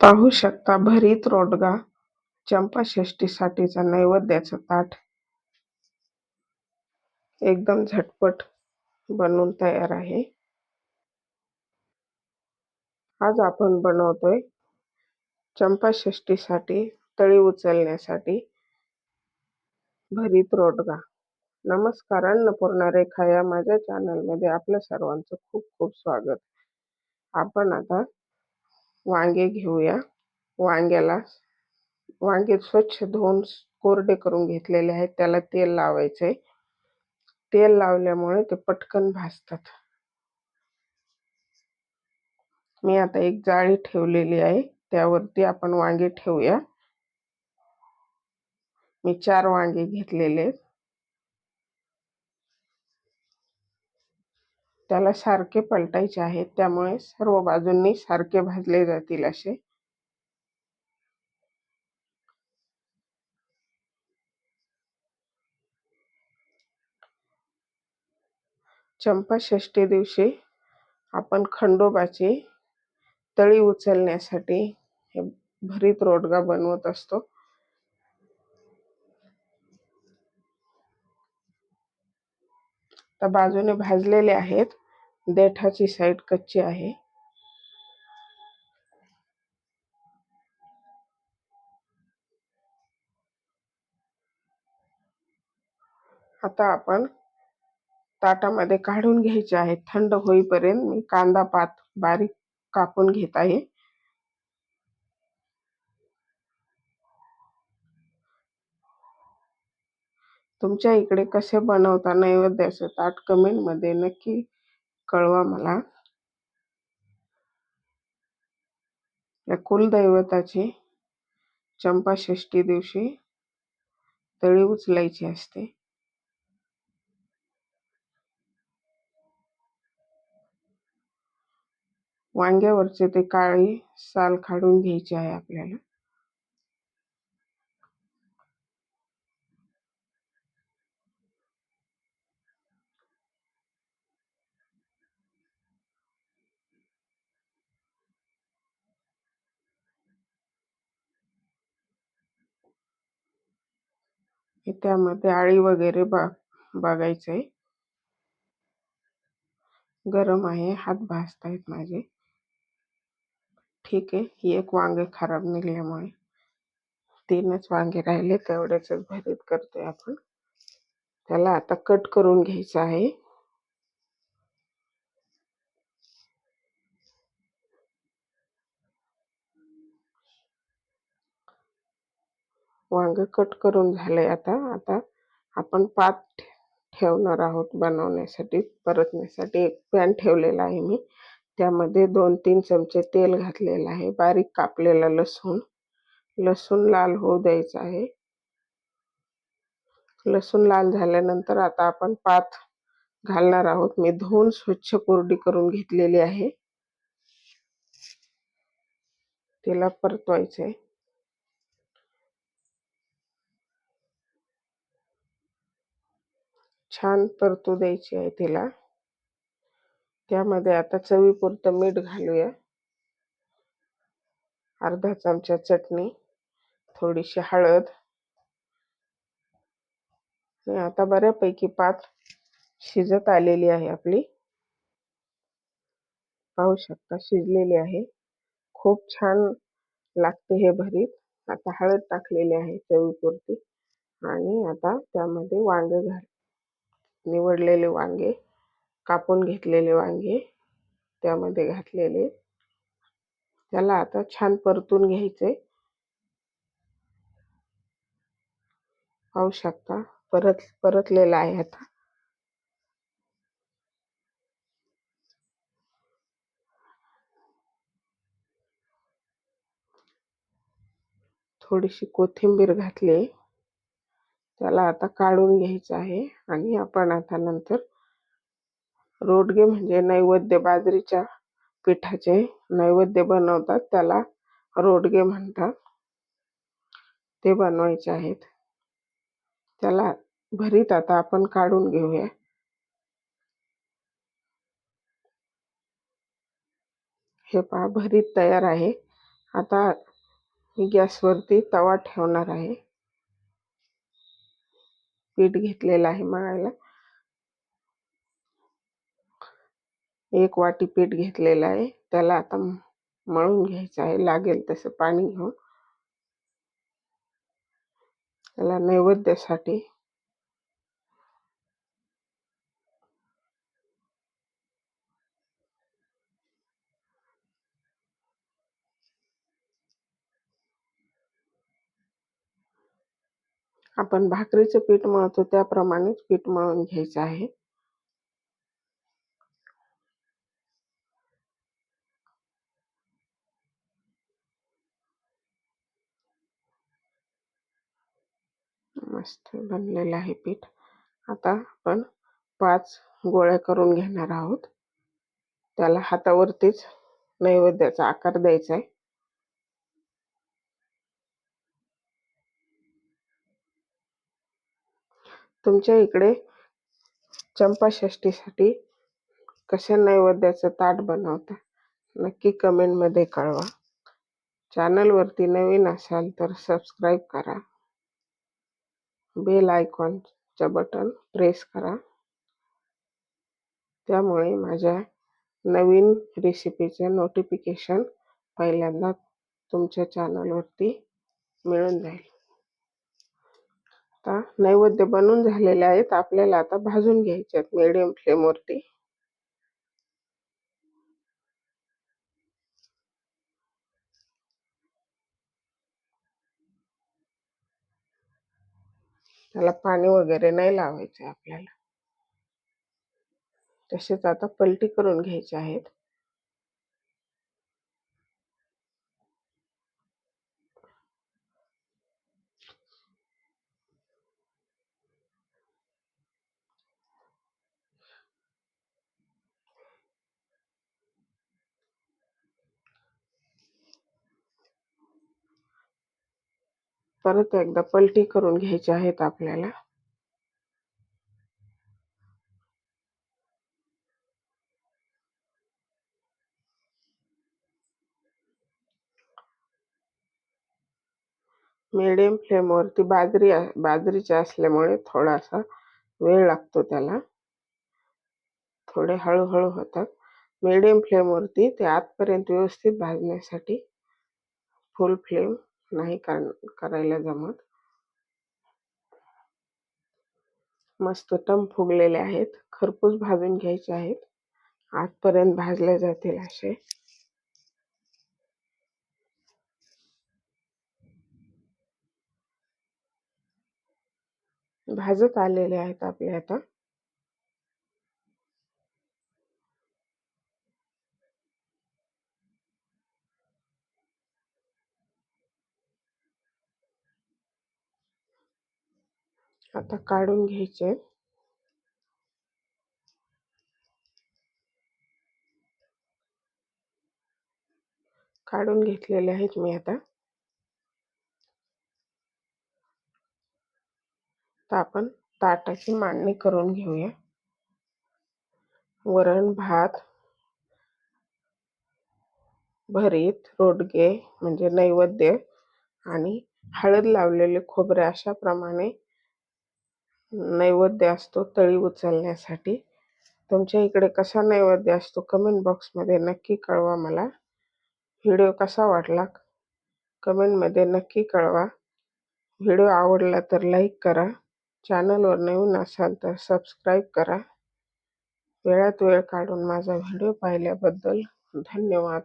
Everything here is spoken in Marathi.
पाहू शकता भरीत रोडगा चंपाषष्टीसाठीचा नैवेद्याचं ताट. एकदम झटपट बनवून तयार आहे. आज आपण बनवतोय चंपाषष्टीसाठी तळी उचलण्यासाठी भरीत रोडगा. नमस्कार अन्नपूर्णा रेखा या माझ्या चॅनलमध्ये आपल्या सर्वांचं खूप खूप स्वागत. आपण आता वांगे घेऊया. वांग्याला वांगे स्वच्छ धुवून कोरडे करून घेतलेले आहेत. त्याला तेल लावायचे तेल लावल्यामुळे ते पटकन भाजतात. मी आता एक जाळी ठेवलेली आहे. त्यावरती आपण वांगे ठेवूया. मी चार वांगे घेतलेले आहेत. त्याला सारखे पलटायचे आहेत त्यामुळे सर्व बाजूंनी सारखे भाजले जातील असे. चंपाषष्ठी दिवशी आपण खंडोबाची तळी उचलण्यासाठी भरीत रोडगा बनवत असतो. तर बाजूने भाजलेले आहेत. देठाची साईड कच्ची आहे. आता आपण ताटामध्ये काढून घ्यायचे आहे. थंड होईपर्यंत मी कांदा पात बारीक कापून घेत आहे. तुमच्या इकडे कसे बनवता नैवेद्याचे ताट कमेंटमध्ये नक्की कळवा मला. या कुलदैवताची चंपाषष्ठी दिवशी तळी उचलायची असते. वांग्यावरचे ते काळी साल काढून घ्यायची आहे आपल्याला. त्यामध्ये आळी वगैरे बा बघायचं आहे गरम आहे हात भाजतायत माझे. ठीक आहे एक वांगे खराब निघल्यामुळे. तीनच वांगे राहिले तेवढ्याच भरीत करतोय आपण. त्याला आता कट करून घ्यायचं आहे. वांग कट करून झाले आता. आता आपण पात ठेवणार आहोत बनवण्यासाठी परतण्यासाठी. एक पॅन ठेवलेला आहे मी. त्यामध्ये दोन तीन चमचे तेल घातलेलं आहे. बारीक कापलेला लसूण. लसूण लाल होऊ द्यायचा आहे. लसूण लाल झाल्यानंतर आता आपण पात घालणार आहोत. मी धुवून स्वच्छ कोरडी करून घेतलेली आहे. तिला परतवायचे छान परतू द्यायची आहे तिला. त्यामध्ये आता चवीपुरतं मीठ घालूया. अर्धा चमचा चटणी थोडीशी हळद. आता बऱ्यापैकी पात शिजत आलेली आहे आपली. पाहू शकता शिजलेली आहे. खूप छान लागते हे भरीत. आता हळद टाकलेली आहे चवीपुरती. आणि आता त्यामध्ये वांगे घाल. निवडलेले वांगे कापून घेतलेले वांगे त्यामध्ये घातलेले. त्याला आता छान परतून घ्यायचे. पाहू शकता परत परतलेला आहे आता. थोडीशी कोथिंबीर घातली. त्याला आता काढून घ्यायचं आहे आणि आपण आता नंतर रोडगे म्हणजे नैवेद्य बाजरीच्या पिठाचे नैवेद्य बनवतात. त्याला रोडगे म्हणतात. ते बनवायचे आहेत. त्याला भरीत आता आपण काढून घेऊया. हे पहा भरीत तयार आहे. आता मी गॅसवरती तवा ठेवणार आहे. पीठ घेतलेलं आहे मळायला. एक वाटी पीठ घेतलेलं आहे. त्याला आता मळून घ्यायचं आहे. लागेल तसं पाणी घेऊन. त्याला नैवेद्यासाठी आपण भाकरीचं पीठ मळतो त्याप्रमाणेच पीठ मळून घ्यायचं आहे. मस्त बनलेलं आहे पीठ. आता आपण पाच गोळ्या करून घेणार आहोत. त्याला हातावरतीच नैवेद्याचा आकार द्यायचा आहे. तुमच्या इकडे चंपाषष्टीसाठी कशा नैवेद्याचं ताट बनवता? नक्की कमेंटमध्ये कळवा. चॅनलवरती नवीन असाल तर सबस्क्राईब करा. बेल आयकॉनचं बटन प्रेस करा. त्यामुळे माझ्या नवीन रेसिपीचे नोटिफिकेशन पहिल्यांदा तुमच्या चॅनलवरती मिळून जाईल. आता नैवेद्य बनून झालेले आहेत. आपल्याला आता भाजून घ्यायचे आहेत. मिडियम फ्लेमवरती त्याला पाणी वगैरे नाही लावायचे आपल्याला. तसेच आता पलटी करून घ्यायचे आहेत. परत एकदा पलटी करून घ्यायचे आहेत आपल्याला. मिडियम फ्लेमवरती बाजरी बाजरीच्या असल्यामुळे थोडासा वेळ लागतो त्याला. थोडे हळूहळू होतात. मिडियम फ्लेमवरती ते आतपर्यंत व्यवस्थित भाजण्यासाठी फुल फ्लेम नाही करायला जमत. मस्त टम फुगलेले आहेत. खरपूस भाजून घ्यायचे आहेत. आतपर्यंत भाजले जातील असे. भाजत आलेले आहेत आपले आता. आता काढून घ्यायचे. काढून घेतलेले आहेत मी आता. तर आपण ताटाची मांडणी करून घेऊया. वरण भात भरीत रोडगे म्हणजे नैवेद्य आणि हळद लावलेले खोबरे अशा प्रमाणे नैवेद्य असतो तळी उचलण्यासाठी. तुमच्या इकडे कसा नैवेद्य असतो कमेंट बॉक्समध्ये नक्की कळवा मला. व्हिडिओ कसा वाटला? कमेंटमध्ये नक्की कळवा. व्हिडिओ आवडला तर लाईक करा. चॅनलवर नवीन असाल तर सबस्क्राईब करा. वेळात वेळ काढून माझा व्हिडिओ पाहिल्याबद्दल धन्यवाद.